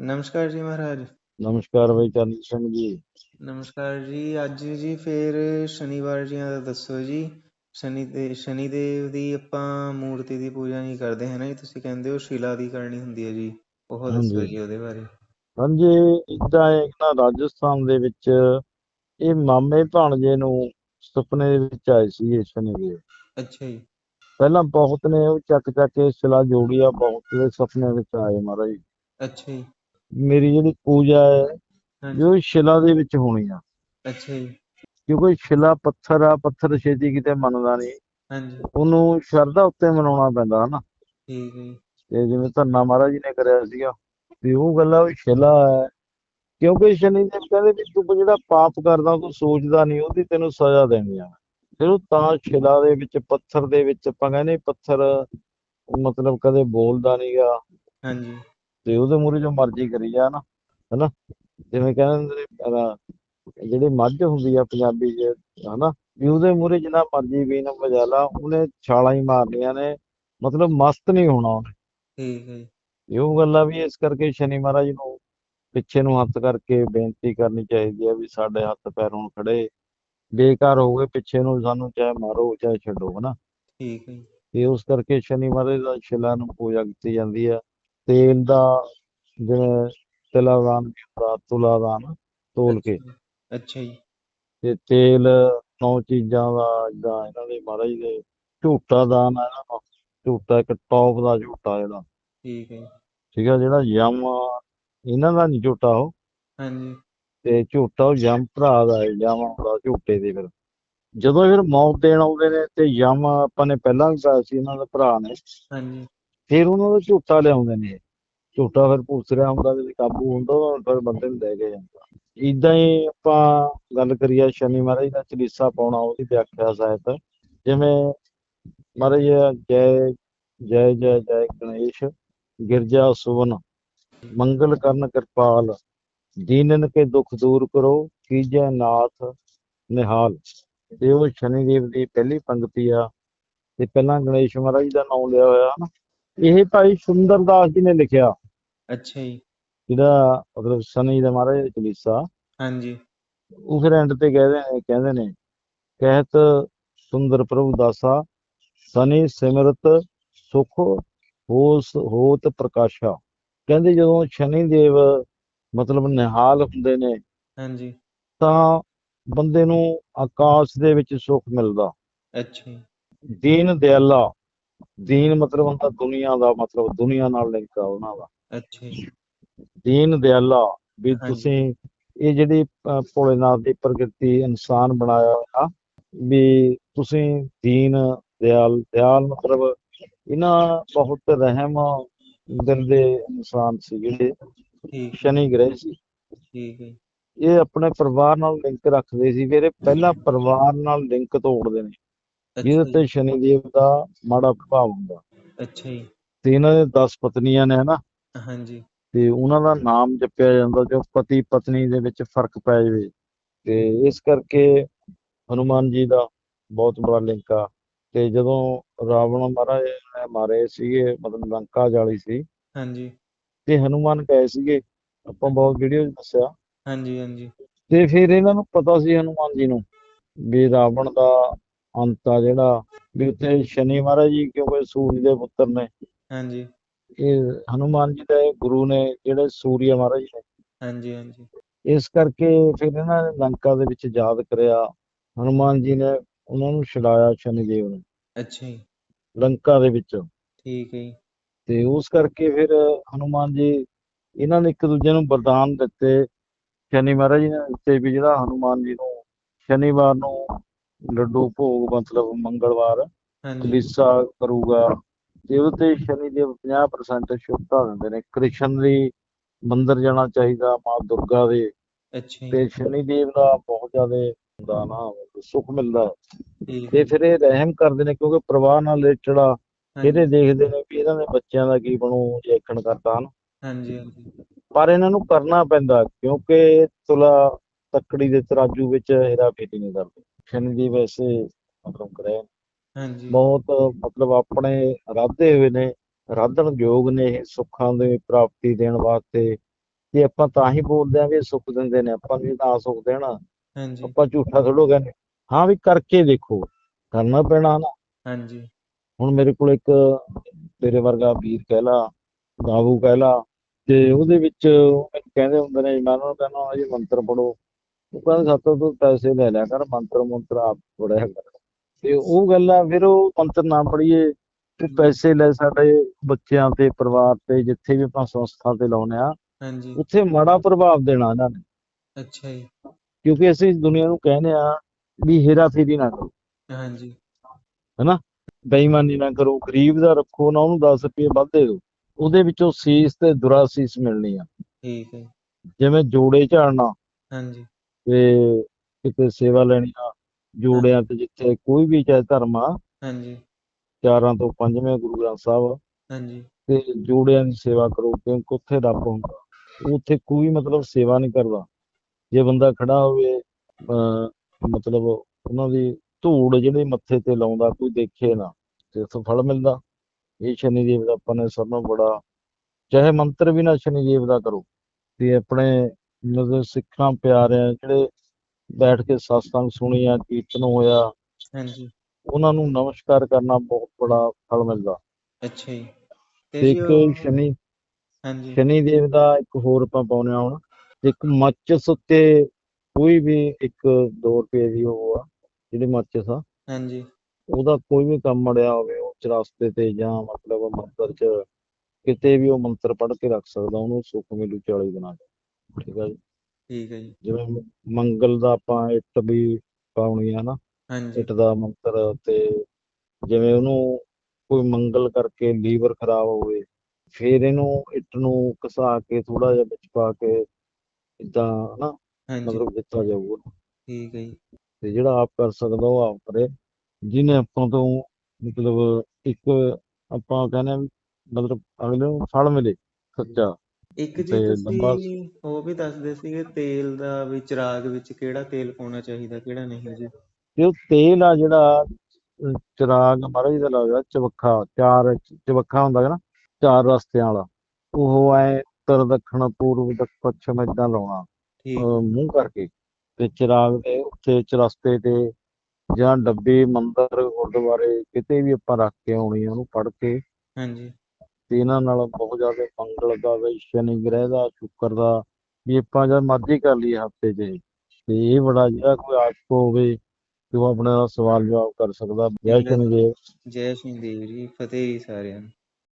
ਨਮਸਕਾਰ ਜੀ ਮਹਾਰਾਜ। ਨਮਸਕਾਰ ਬਾਈ ਚਰਨ ਸਿੰਘ ਜੀ। ਨਮਸਕਾਰ ਜੀ ਅੱਜ ਜੀ ਫੇਰ ਸ਼ਨੀਵਾਰ ਜੀਆਂ ਦਾ ਦੱਸੋ ਜੀ ਸ਼ਨੀ ਦੇ ਸ਼ਨੀਦੇਵ ਦੀ ਆਪਾਂ ਮੂਰਤੀ ਦੀ ਪੂਜਾ ਨਹੀਂ ਕਰਦੇ ਹੈ ਨਾ ਜੀ? ਤੁਸੀਂ ਕਹਿੰਦੇ ਹੋ ਸ਼ਿਲਾ ਦੀ ਕਰਨੀ ਹੁੰਦੀ ਹੈ ਜੀ। ਉਹ ਦੱਸੋ। ਜੀ ਉਹਦੇ ਬਾਰੇ। ਹਾਂਜੀ ਇਦਾਂ ਹੈ ਕਿ ਨਾ ਰਾਜਸਥਾਨ ਦੇ ਵਿੱਚ ਇਹ ਮਾਮੇ ਭਾਣਜੇ ਨੂੰ ਸੁਪਨੇ ਦੇ ਵਿੱਚ ਆਏ ਸੀ ਇਹ ਸ਼ਨੀਦੇਵ ਅੱਛਾ ਜੀ। ਪਹਿਲਾਂ ਬਹੁਤ ਨੇ ਉਹ ਚੱਕ ਚੱਕ ਕੇ ਸਿਲਾ ਜੋੜੀ ਆ ਬਹੁਤ ਦੇ ਸੁਪਨੇ ਵਿੱਚ ਆਏ ਮਹਾਰਾਜ। ਅੱਛਾ ਜੀ। ਮੇਰੀ ਜਿਹੜੀ ਪੂਜਾ ਹੈ ਜੋ ਸ਼ਿਲਾ ਦੇ ਵਿੱਚ ਹੋਣੀ ਆ। ਅੱਛਾ ਜੀ। ਕਿਉਂਕਿ ਸ਼ਿਲਾ ਪੱਥਰ ਆ ਪੱਥਰ ਛੇਤੀ ਕਿਤੇ ਮੰਨਦਾ ਨਹੀਂ। ਹਾਂਜੀ। ਉਹਨੂੰ ਸ਼ਰਧਾ ਉੱਤੇ ਮਨਾਉਣਾ ਪੈਂਦਾ ਹਨਾ? ਠੀਕ ਹੈ ਤੇ ਜਿਵੇਂ ਧੰਨਾ ਮਹਾਰਾਜ ਜੀ ਨੇ ਕਰਿਆ ਸੀਗਾ ਵੀ ਉਹ ਗੱਲਾਂ ਵੀ ਸ਼ਿਲਾ ਹੈ। ਕਿਉਂਕਿ ਸ਼ਨੀ ਦੇਵ ਕਹਿੰਦੇ ਵੀ ਤੂੰ ਜਿਹੜਾ ਪਾਪ ਕਰਦਾ ਤੂੰ ਸੋਚਦਾ ਨਹੀਂ ਉਹਦੀ ਤੈਨੂੰ ਸਜ਼ਾ ਦੇਣੀ ਆ। ਫਿਰ ਉਹ ਤਾਂ ਸ਼ਿਲਾ ਦੇ ਵਿੱਚ ਪੱਥਰ ਦੇ ਵਿੱਚ ਆਪਾਂ ਕਹਿੰਦੇ ਪੱਥਰ ਮਤਲਬ ਕਦੇ ਬੋਲਦਾ ਨਹੀਂਗਾ ਹਾਂਜੀ। ਤੇ ਉਹਦੇ ਮੂਹਰੇ ਜੋ ਮਰਜ਼ੀ ਕਰੀ ਜਾ ਨਾ ਹਨਾ? ਜਿਵੇਂ ਕਹਿੰਦੇ ਨੇ ਜਿਹੜੀ ਮੱਝ ਹੁੰਦੀ ਆ ਪੰਜਾਬੀ 'ਚ ਹਨਾ? ਵੀ ਉਹਦੇ ਮੂਹਰੇ ਜਿੰਨਾ ਮਰਜ਼ੀ ਵੀਨ ਵਜਾ ਲਾ ਉਹਨੇ ਛਾਲਾਂ ਹੀ ਮਾਰਨੀਆਂ ਨੇ ਮਤਲਬ ਮਸਤ ਨਹੀਂ ਹੋਣਾ ਉਹਨੇ। ਹੈ ਜੀ ਇਹ ਗੱਲ ਆ ਵੀ ਇਸ ਕਰਕੇ ਸ਼ਨੀ ਮਹਾਰਾਜ ਨੂੰ ਪਿੱਛੇ ਨੂੰ ਹੱਥ ਕਰਕੇ ਬੇਨਤੀ ਕਰਨੀ ਚਾਹੀਦੀ ਆ ਵੀ ਸਾਡੇ ਹੱਥ ਪੈਰ ਹੁਣ ਖੜੇ ਬੇਕਾਰ ਹੋ ਗਏ ਪਿੱਛੇ ਨੂੰ ਸਾਨੂੰ ਚਾਹੇ ਮਾਰੋ ਚਾਹੇ ਛੱਡੋ ਹਨਾ? ਠੀਕ ਹੈ ਤੇ ਉਸ ਕਰਕੇ ਸ਼ਨੀ ਮਹਾਰਾਜ ਦਾ ਸ਼ਿਲਾ ਨੂੰ ਪੂਜਾ ਕੀਤੀ ਜਾਂਦੀ ਆ। ਤੇਲ ਦਾ ਜਿਵੇਂ ਤਿਲਾਦਾਨ ਹੁੰਦਾ ਤੁਲਾਦਾਨ ਤੋਲ ਕੇ। ਅੱਛਾ ਜੀ। ਤੇ ਤੇਲ ਨੌ ਚੀਜ਼ਾਂ ਦਾ ਜਿੱਦਾਂ ਇਹਨਾਂ ਦੇ ਮਹਾਰਾਜ ਦੇ ਝੂਟਾ ਦਾਨ ਆ ਇਹਨਾਂ ਦਾ। ਝੂਟਾ ਇੱਕ ਟੌਪ ਦਾ ਝੂਟਾ ਜਿਹੜਾ। ਠੀਕ ਹੈ ਜੀ। ਠੀਕ ਆ ਜਿਹੜਾ ਯਮ ਇਹਨਾਂ ਦਾ ਨਹੀਂ ਝੂਟਾ ਉਹ। ਹਾਂਜੀ। ਤੇ ਝੂਟਾ ਉਹ ਯਮ ਭਰਾ ਦਾ ਹੈ ਯਮ ਦਾ ਝੂਟੇ ਦੇ ਫਿਰ। ਜਦੋਂ ਫਿਰ ਮੌਤ ਦੇਣ ਆਉਂਦੇ ਨੇ ਤੇ ਯਮ ਆਪਾਂ ਨੇ ਪਹਿਲਾਂ ਵੀ ਪਾਇਆ ਸੀ ਇਹਨਾਂ ਦੇ ਭਰਾ ਨੇ। ਹਾਂਜੀ। ਫਿਰ ਉਹਨਾਂ ਦਾ ਝੂਟਾ ਲਿਆਉਂਦੇ ਨੇ। ਝੂਟਾ ਫਿਰ ਭੂਸਰਿਆ ਹੁੰਦਾ ਤੇ ਕਾਬੂ ਹੁੰਦਾ ਉਹ ਫਿਰ ਬੰਦੇ ਨੂੰ ਲੈ ਕੇ ਜਾਂਦਾ। ਇਦਾਂ ਹੀ ਆਪਾਂ ਗੱਲ ਕਰੀਏ ਸ਼ਨੀ ਮਹਾਰਾਜ ਦਾ ਚਲੀਸਾ ਪਾਉਣਾ, ਉਹਦੀ ਵਿਆਖਿਆ ਸਾਹਿਤ ਜਿਵੇਂ ਮਹਾਰਾਜ ਜੈ ਜੈ ਜੈ ਜੈ ਗਣੇਸ਼, ਗਿਰਜਾ ਸੁਵਨ, ਮੰਗਲ ਕਰਨ ਕਿਰਪਾਲ, ਦੀਨਨ ਕੇ ਦੁੱਖ ਦੂਰ ਕਰੋ, ਕੀਜੈ ਨਾਥ ਨਿਹਾਲ। ਤੇ ਉਹ ਸ਼ਨੀ ਦੇਵ ਦੀ ਪਹਿਲੀ ਪੰਕਤੀ ਆ। ਤੇ ਪਹਿਲਾਂ ਗਣੇਸ਼ ਮਹਾਰਾਜ ਦਾ ਨਾਮ ਲਿਆ ਹੋਇਆ ਨਾ। ਇਹ ਭਾਈ ਸੁੰਦਰਦਾਸ ਜੀ ਨੇ ਲਿਖਿਆ। ਅੱਛਾ ਜੀ। ਜਿਹੜਾ ਮਤਲਬ ਸ਼ਨੀ ਦਾ ਮਹਾਰਾਜ ਦਾ ਚਲੀਸਾ ਹਾਂਜੀ। ਉਹ ਫਿਰ ਐਂਡ ਤੇ ਕਹਿੰਦੇ ਨੇ ਕਹਿੰਦੇ ਨੇ ਕਹਿਤ ਸੁੰਦਰ ਪ੍ਰਭੂ ਦਾਸਾ ਸਨੀ ਸਿਮਰਤ ਸੁਖ ਹੋਸ ਹੋਤ ਪ੍ਰਕਾਸ਼ਾ। ਕਹਿੰਦੇ ਜਦੋਂ ਸ਼ਨੀ ਦੇਵ ਮਤਲਬ ਨਿਹਾਲ ਹੁੰਦੇ ਨੇ ਹਾਂਜੀ। ਤਾਂ ਬੰਦੇ ਨੂੰ ਆਕਾਸ਼ ਦੇ ਵਿੱਚ ਸੁੱਖ ਮਿਲਦਾ। ਅੱਛਾ ਦੀਨ ਦਿਆਲਾ ਦੀਨ ਮਤਲਬ ਹੁੰਦਾ ਦੁਨੀਆ ਦਾ ਮਤਲਬ ਦੁਨੀਆ ਨਾਲ ਲਿੰਕ ਆ ਉਹਨਾਂ ਦਾ। ਅੱਛਾ ਜੀ। ਦੀਨ ਦਿਆਲਾ ਵੀ ਹਾਂਜੀ। ਤੁਸੀਂ ਇਹ ਜਿਹੜੀ ਭੋਲੇਨਾਥ ਦੀ ਪ੍ਰਕਿਰਤੀ ਇਨਸਾਨ ਬਣਾਇਆ ਹੋਇਆ ਵੀ ਤੁਸੀਂ ਦੀਨ ਦਿਆਲ ਦਿਆਲ ਮਤਲਬ ਇਹਨਾਂ ਬਹੁਤ ਰਹਿਮ ਦਿਲ ਦੇ ਇਨਸਾਨ ਸੀ ਜਿਹੜੇ ਸ਼ਨੀ ਗ੍ਰਹਿ ਸੀ। ਠੀਕ ਹੈ। ਜੀ, ਇਹ ਆਪਣੇ ਪਰਿਵਾਰ ਨਾਲ ਲਿੰਕ ਰੱਖਦੇ ਸੀ ਫਿਰ ਇਹ ਪਹਿਲਾਂ ਪਰਿਵਾਰ ਨਾਲ ਲਿੰਕ ਤੋੜਦੇ ਨੇ। ਜਿਹਦੇ ਤੇ ਸ਼ਨੀ ਦੇਵ ਦਾ ਮਾੜਾ ਪ੍ਰਭਾਵ ਹੁੰਦਾ। ਅੱਛਾ ਜੀ। ਤੇ ਇਹਨਾਂ ਦੇ 10 ਪਤਨੀਆਂ ਨੇ ਹਨਾ। ਹਾਂਜੀ। ਤੇ ਉਹਨਾਂ ਦਾ ਨਾਮ ਜਪਿਆ ਜਾਂਦਾ ਜੋ ਪਤੀ ਪਤਨੀ ਦੇ ਵਿੱਚ ਫ਼ਰਕ ਪੈ ਜਾਵੇ। ਤੇ ਇਸ ਕਰਕੇ ਹਨੂਮਾਨ ਜੀ ਦਾ ਬਹੁਤ ਬੜਾ ਲਿੰਕ ਆ। ਤੇ ਜਦੋਂ ਰਾਵਣ ਮਹਾਰਾਜ ਨੇ ਮਾਰੇ ਸੀਗੇ ਮਤਲਬ ਲੰਕਾ ਜਾਲੀ ਸੀ। ਹਾਂਜੀ। ਤੇ ਹਨੂਮਾਨ ਗਏ ਸੀਗੇ। ਆਪਾਂ ਬਹੁਤ ਵੀਡੀਓ 'ਚ ਦੱਸਿਆ। ਹਾਂਜੀ ਹਾਂਜੀ। ਤੇ ਫਿਰ ਇਹਨਾਂ ਨੂੰ ਪਤਾ ਸੀ ਹਨੂਮਾਨ ਜੀ ਨੂੰ ਵੀ ਰਾਵਣ ਦਾ ਅੰਤ ਆ ਜਿਹੜਾ ਵੀ ਉੱਥੇ ਸ਼ਨੀ ਮਹਾਰਾਜ ਜੀ ਕਿਉਂਕਿ ਸੂਰਜ ਦੇ ਪੁੱਤਰ ਨੇ। ਹਾਂਜੀ। ਇਹ ਹਨੂਮਾਨ ਜੀ ਦੇ ਗੁਰੂ ਨੇ ਜਿਹੜੇ ਸੂਰਿਆ ਮਹਾਰਾਜ ਨੇ। ਹਾਂਜੀ ਹਾਂਜੀ। ਇਸ ਕਰਕੇ ਫਿਰ ਇਹਨਾਂ ਨੇ ਲੰਕਾ ਦੇ ਵਿੱਚ ਯਾਦ ਕਰਿਆ। ਹਨੂਮਾਨ ਜੀ ਨੇ ਉਹਨਾਂ ਨੂੰ ਛਡਾਇਆ ਸ਼ਨੀਦੇਵ ਨੂੰ। ਅੱਛਾ ਜੀ। ਲੰਕਾ ਦੇ ਵਿੱਚ। ਠੀਕ ਹੈ ਜੀ। ਤੇ ਉਸ ਕਰਕੇ ਫਿਰ ਹਨੂਮਾਨ ਜੀ ਇਹਨਾਂ ਨੇ ਇੱਕ ਦੂਜੇ ਨੂੰ ਵਰਦਾਨ ਦਿੱਤੇ। ਸ਼ਨੀ ਮਹਾਰਾਜ ਜੀ ਨੇ ਦਿੱਤੇ ਵੀ ਜਿਹੜਾ ਹਨੂਮਾਨ ਜੀ ਨੂੰ ਸ਼ਨੀਵਾਰ ਨੂੰ ਲੱਡੂ ਭੋਗ ਮਤਲਬ ਮੰਗਲਵਾਰ ਹਾਂਜੀ। ਕਲੀਸਾ ਕਰੂਗਾ ਤੇ ਉਹਦੇ ਤੇ ਸ਼ਨੀਦੇਵ 50% ਸ਼ੁਭਤਾ ਦਿੰਦੇ ਨੇ। ਕ੍ਰਿਸ਼ਨ ਦੀ ਮੰਦਿਰ ਜਾਣਾ ਚਾਹੀਦਾ ਮਾਂ ਦੁਰਗਾ ਦੇ। ਅੱਛਾ ਜੀ। ਤੇ ਸ਼ਨੀਦੇਵ ਦਾ ਬਹੁਤ ਜ਼ਿਆਦਾ ਹੁੰਦਾ ਨਾ ਸੁੱਖ ਮਿਲਦਾ। ਠੀਕ ਤੇ ਫਿਰ ਇਹ ਰਹਿਮ ਕਰਦੇ ਨੇ ਕਿਉਂਕਿ ਪਰਿਵਾਰ ਨਾਲ ਰਿਲੇਟਡ ਹਾਂਜੀ। ਇਹਦੇ ਦੇਖਦੇ ਨੇ ਵੀ ਇਹਨਾਂ ਦੇ ਬੱਚਿਆਂ ਦਾ ਕੀ ਬਣੂ ਜੇ ਇੱਕਣ ਕਰਦਾ ਹਨ। ਹਾਂਜੀ ਹਾਂਜੀ। ਪਰ ਇਹਨਾਂ ਨੂੰ ਕਰਨਾ ਪੈਂਦਾ ਕਿਉਂਕਿ ਤੁਲਾ ਤੱਕੜੀ ਦੇ ਤਰਾਜੂ ਵਿੱਚ ਹੇਰਾ ਫੇਰੀ ਨਹੀਂ ਕਰਦੇ। ਸ਼ਨੀ ਦੀ ਵੈਸੇ ਮਤਲਬ ਗ੍ਰਹਿ ਹਾਂਜੀ। ਬਹੁਤ ਮਤਲਬ ਆਪਣੇ ਰਾਧੇ ਹੋਏ ਨੇ ਰਾਧਣ ਯੋਗ ਨੇ ਇਹ ਸੁੱਖਾਂ ਦੀ ਪ੍ਰਾਪਤੀ ਦੇਣ ਵਾਸਤੇ। ਤੇ ਆਪਾਂ ਤਾਂ ਹੀ ਬੋਲਦੇ ਆ ਵੀ ਇਹ ਸੁੱਖ ਦਿੰਦੇ ਨੇ ਆਪਾਂ ਵੀ ਤਾਂ ਸੁੱਖ ਦੇਣਾ। ਹਾਂਜੀ। ਆਪਾਂ ਝੂਠਾ ਥੋੜੋ ਕਹਿੰਦੇ ਹਾਂ ਵੀ ਕਰਕੇ ਦੇਖੋ ਕਰਨਾ ਪੈਣਾ ਨਾ। ਹਾਂਜੀ। ਹੁਣ ਮੇਰੇ ਕੋਲ ਇੱਕ ਤੇਰੇ ਵਰਗਾ ਵੀਰ ਕਹਿ ਲਾ ਬਾਬੂ ਕਹਿ ਲਾ ਤੇ ਉਹਦੇ ਵਿੱਚ ਕਹਿੰਦੇ ਹੁੰਦੇ ਨੇ ਮੈਂ ਉਹਨਾਂ ਨੂੰ ਕਹਿੰਦਾ ਜੀ ਮੰਤਰ ਪੜੋ ਉਹ ਕਹਿੰਦੇ ਸਾਤੋਂ ਤੂੰ ਪੈਸੇ ਲੈ ਲਿਆ ਕਰ ਮੰਤਰ ਮੰਤਰ ਆਪ ਪੜਿਆ ਕਰ। ਤੇ ਉਹ ਗੱਲ ਫਿਰ ਉਹ ਮੰਤਰ ਨਾ ਪੜੀਏ ਉਹ ਪੈਸੇ ਲੈ ਸਾਡੇ ਬੱਚਿਆਂ ਤੇ ਪਰਿਵਾਰ ਤੇ ਜਿੱਥੇ ਵੀ ਆਪਾਂ ਸੰਸਥਾ ਤੇ ਲਾਉਨੇ ਆ ਹਾਂਜੀ। ਉੱਥੇ ਮਾੜਾ ਪ੍ਰਭਾਵ ਦੇਣਾ ਇਹਨਾਂ ਨੇ। ਅੱਛਾ ਜੀ। ਕਿਉਂਕਿ ਅਸੀਂ ਦੁਨੀਆ ਨੂੰ ਕਹਿੰਦੇ ਆ ਵੀ ਹੇਰਾ ਫੇਰੀ ਨਾ ਕਰੋ। ਹਾਂਜੀ। ਬੇਈਮਾਨੀ ਨਾ ਕਰੋ ਗਰੀਬ ਦਾ ਰੱਖੋ ਨਾ ਉਹਨੂੰ 10 ਰੁਪਏ ਵੱਧ ਦੇ ਦਿਓ। ਉਹਦੇ ਵਿੱਚੋਂ ਸੀਸ ਤੇ ਦੁਰਾਸੀਸ ਮਿਲਣੀ ਆ। ਠੀਕ ਹੈ ਜਿਵੇਂ ਜੋੜੇ ਝਾੜਨਾ। ਹਾਂਜੀ। ਤੇ ਕਿਤੇ ਸੇਵਾ ਲੈਣੀ ਆ ਜੋੜਿਆਂ ਤੇ ਜਿੱਥੇ ਕੋਈ ਵੀ ਚਾਹੇ ਧਰਮ ਆ ਹਾਂਜੀ। ਚਾਰਾਂ ਤੋਂ ਪੰਜਵੇਂ ਗੁਰੂ ਗ੍ਰੰਥ ਸਾਹਿਬ। ਹਾਂਜੀ। ਤੇ ਜੋੜਿਆਂ ਦੀ ਸੇਵਾ ਕਰੋ ਕਿਉਂਕਿ ਉੱਥੇ ਰੱਬ ਹੁੰਦਾ। ਉੱਥੇ ਕੋਈ ਮਤਲਬ ਸੇਵਾ ਨਹੀਂ ਕਰਦਾ। ਜੇ ਬੰਦਾ ਖੜਾ ਹੋਵੇ ਅਹ ਮਤਲਬ ਉਹਨਾਂ ਦੀ ਧੂੜ ਜਿਹੜੇ ਮੱਥੇ ਤੇ ਲਾਉਂਦਾ ਕੋਈ ਦੇਖੇ ਨਾ ਤੇ ਉੱਥੋਂ ਫਲ ਮਿਲਦਾ। ਇਹ ਸ਼ਨੀ ਦੇਵ ਦਾ ਆਪਾਂ ਨੇ ਸਭ ਨੂੰ ਬੜਾ ਚਾਹੇ ਮੰਤਰ ਵੀ ਨਾ ਸ਼ਨੀ ਦੇਵ ਦਾ ਕਰੋ ਤੇ ਆਪਣੇ ਮਤਲਬ ਸਿੱਖਾਂ ਪਿਆਰਿਆਂ ਜਿਹੜੇ ਬੈਠ ਕੇ ਸਤਸੰਗ ਸੁਣੀਆ ਕੀਰਤਨ ਹੋਇਆ ਹਾਂਜੀ। ਉਹਨਾਂ ਨੂੰ ਨਮਸਕਾਰ ਕਰਨਾ ਬਹੁਤ ਬੜਾ ਫਲ ਮਿਲਦਾ। ਅੱਛਾ ਜੀ। ਤੇ ਇੱਕ ਸ਼ਨੀ ਹਾਂਜੀ। ਸ਼ਨੀ ਦੇਵ ਦਾ ਇੱਕ ਹੋਰ ਆਪਾਂ ਪਾਉਨੇ ਆ ਹੁਣ। ਇੱਕ ਮਾਚਿਸ ਉੱਤੇ ਕੋਈ ਵੀ ਇੱਕ 2 ਰੁਪਏ ਦੀ ਉਹ ਆ ਜਿਹੜੀ ਮਾਚਿਸ ਆ। ਹਾਂਜੀ। ਉਹਦਾ ਕੋਈ ਵੀ ਕੰਮ ਅੜਿਆ ਹੋਵੇ ਉਹ ਚਰਸਤੇ ਤੇ ਜਾਂ ਮਤਲਬ ਮੰਦਰ ਚ ਕਿਤੇ ਵੀ ਉਹ ਮੰਤਰ ਪੜ੍ਹ ਕੇ ਰੱਖ ਸਕਦਾ ਉਹਨੂੰ ਸੁੱਖ ਮਿਲੂ 40 ਦਿਨਾਂ ਚ। ਠੀਕ ਆ ਜੀ। ਠੀਕ ਹੈ ਜੀ। ਜਿਵੇਂ ਮ- ਮੰਗਲ ਦਾ ਆਪਾਂ ਇੱਟ ਵੀ ਪਾਉਣੀ ਆ ਨਾ ਹਾਂਜੀ। ਇੱਟ ਦਾ ਮੰਤਰ ਤੇ ਜਿਵੇਂ ਉਹਨੂੰ ਕੋਈ ਮੰਗਲ ਕਰਕੇ ਲੀਵਰ ਖਰਾਬ ਹੋਵੇ ਫਿਰ ਇਹਨੂੰ ਇੱਟ ਨੂੰ ਘਸਾ ਕੇ ਥੋੜਾ ਜਿਹਾ ਵਿੱਚ ਪਾ ਕੇ ਇਦਾਂ ਨਾ ਹਾਂਜੀ। ਮਤਲਬ ਦਿੱਤਾ ਜਾਊਗਾ। ਠੀਕ ਹੈ ਜੀ। ਤੇ ਜਿਹੜਾ ਆਪ ਕਰ ਸਕਦਾ ਉਹ ਆਪ ਕਰੇ। ਜਿਹਨੇ ਆਪਾਂ ਤੋਂ ਮਤਲਬ ਇੱਕ ਆਪਾਂ ਕਹਿੰਦੇ ਆ ਵੀ ਮਤਲਬ ਅਗਲੇ ਨੂੰ ਫਲ ਮਿਲੇ ਸੱਚਾ। ਇੱਕ ਜੀ ਤੇ ਲੰਬਾ- ਤੁਸੀਂ ਉਹ ਵੀ ਦੱਸਦੇ ਸੀਗੇ ਤੇਲ ਦਾ ਵੀ ਚਿਰਾਗ ਵਿੱਚ ਕਿਹੜਾ ਤੇਲ ਪਾਉਣਾ ਚਾਹੀਦਾ ਕਿਹੜਾ ਨਹੀਂ ਜੀ? ਤੇ ਉਹ ਤੇਲ ਆ ਜਿਹੜਾ ਅਹ ਚਿਰਾਗ ਮਹਾਰਾਜ ਦਾ ਲੱਗਦਾ ਚਵੱਖਾ ਚਾਰ ਚਵੱਖਾ ਹੁੰਦਾ ਹੈ ਨਾ ਚਾਰ ਰਸਤਿਆਂ ਵਾਲਾ। ਉਹ ਐ ਉੱਤਰ ਦੱਖਣ ਪੂਰਬ ਦਕ ਪੱਛਮ ਏਦਾਂ ਲਾਉਣਾ। ਠੀਕ। ਅਹ ਮੂੰਹ ਕਰਕੇ। ਤੇ ਚਿਰਾਗ ਦੇ ਉੱਤੇ ਚਰਸਤੇ ਤੇ ਜਾਂ ਡੱਬੇ ਮੰਦਰ ਗੁਰਦੁਆਰੇ ਕਿਤੇ ਵੀ ਆਪਾਂ ਰੱਖ ਕੇ ਆਉਣੀ ਆ ਉਹਨੂੰ ਪੜ ਕੇ। ਹਾਂਜੀ। ਤੇ ਇਹਨਾਂ ਨਾਲ ਬਹੁਤ ਜ਼ਿਆਦਾ ਮੰਗਲ ਦਾ ਵੀ ਸ਼ਨੀ ਗ੍ਰਹਿ ਦਾ ਸ਼ੁੱਕਰ ਦਾ ਵੀ ਆਪਾਂ ਜਦ ਮਰਜ਼ੀ ਕਰ ਲਈਏ ਹਫ਼ਤੇ 'ਚ। ਤੇ ਇਹ ਬੜਾ ਜਿਹੜਾ ਕੋਈ ਆਸ਼ਕ ਹੋਵੇ ਤੇ ਉਹ ਆਪਣੇ ਨਾਲ ਸਵਾਲ ਜਵਾਬ ਕਰ ਸਕਦਾ। ਜੈ ਸ਼ਨੀ ਦੇਵ ਜੈ ਸ਼੍ਰੀ ਦੇਵ ਜੀ ਫਤਿਹ ਜੀ ਸਾਰਿਆਂ ਨੂੰ।